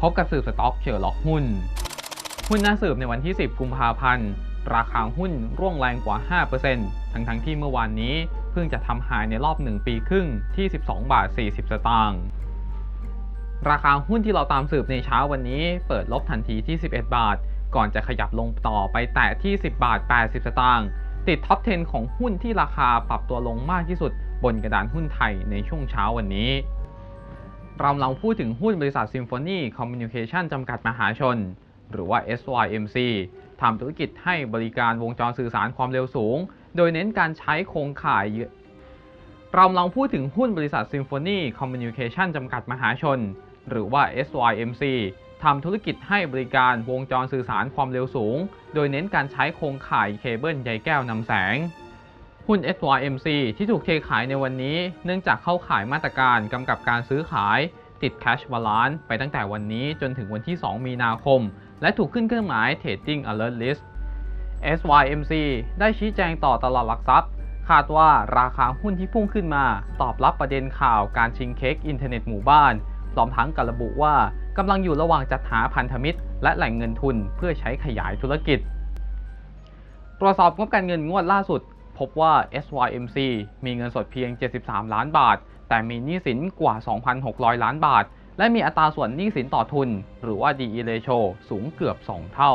พบกับสืบสต็อกเชอร์ล็อกหุ้น หุ้นน่าสืบในวันที่ 10 กุมภาพันธ์ ราคาหุ้นร่วงแรงกว่า 5%ทั้งทั้งๆที่เมื่อวานนี้เพิ่งจะทำหายในรอบ 1 ปีครึ่งที่ 12 บาท 40 สตางค์ราคาหุ้นที่เราตามสืบในเช้าวันนี้ เปิดลบทันทีที่ 11 บาท ก่อนจะขยับลงต่อไปแตะที่ 10 บาท 80 สตางค์ติดท็อป 10 ของหุ้นที่ราคาปรับตัวลงมากที่สุดบนกระดานหุ้นไทยในช่วงเช้าวันนี้ เราเราพูดถึงหุ้นบริษัท Symphony Communication จำกัดมหาชน หรือว่า SYMC ทำธุรกิจให้บริการวงจรสื่อสารความเร็วสูง โดยเน้นการใช้โครงข่ายเยอะเราลองพูดถึงหุ้นบริษัท Symphony Communication จำกัดมหาชน หรือว่า SYMC ทำธุรกิจให้บริการวงจรสื่อสารความเร็วสูง โดยเน้นการใช้โครงข่ายเคเบิลใยแก้วนำแสง หุ้น SYMC ที่ถูกเทขายในวันนี้ เนื่องจากเข้าขายมาตรการกำกับการซื้อขายติด Cash Balance ไปตั้งแต่วันนี้จนถึงวันที่ 2 มีนาคม และถูกขึ้นเครื่องหมาย Trading Alert List SYMC ได้ชี้แจงต่อตลาดหลักทรัพย์ คาดว่าราคาหุ้นที่พุ่งขึ้นมา ตอบรับประเด็นข่าวการชิงเค้กอินเทอร์เน็ตหมู่บ้านพร้อมทั้งกระบุว่ากำลังอยู่ระหว่างจัดหาพันธมิตร และแหล่งเงินทุนเพื่อใช้ขยายธุรกิจ ตรวจสอบงบการเงินงวดล่าสุด พบว่า SYMC มีเงินสดเพียง 73 ล้านบาท แต่มีหนี้สินกว่า 2,600 ล้านบาท และมีอัตราส่วนหนี้สินต่อทุน หรือว่า DE ratio สูงเกือบ 2 เท่า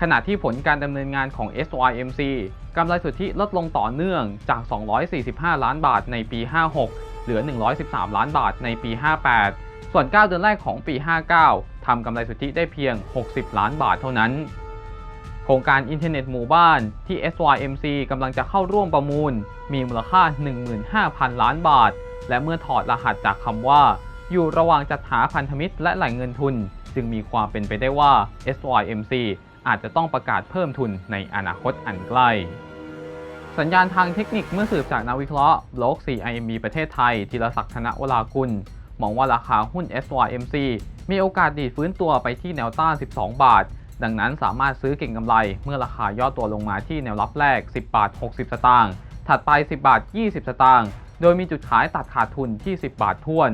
ขณะที่ผลการดำเนินงานของ SYMC กำไรสุทธิลดลงต่อเนื่องจาก 245 ล้านบาทในปี 56 เหลือ 113 ล้านบาทในปี 58 ส่วน 9 เดือนแรกของปี 59ทำกำไรสุทธิได้เพียง 60 ล้านบาทเท่านั้น ครงการอินเทอร์เน็ตหมู่บ้านที่ SYMC กำลังจะเข้าร่วมประมูล มีมูลค่า 15,000 ล้านบาท และเมื่อถอดรหัสจากคำว่า อยู่ระหว่างจัดหาพันธมิตรและแหล่งเงินทุน จึงมีความเป็นไปได้ว่า SYMC อาจจะต้องประกาศเพิ่มทุนในอนาคตอันใกล้ สัญญาณทางเทคนิคเมื่อสืบจากนักวิเคราะห์บล็อก CIMB ประเทศไทยธีรศักดิ์ธนวรากุล มองว่าราคาหุ้น SYMC มีโอกาสดีดฟื้นตัวไปที่แนวต้าน 12 บาท ดังนั้นสามารถซื้อเก่งกำไรเมื่อราคาย่อตัวลงมาที่แนวรับแรก 10 บาท 60 สตางค์ถัดไป 10 บาท 20 สตางค์โดยมีจุดขายตัดขาดทุนที่ 10 บาทท้วน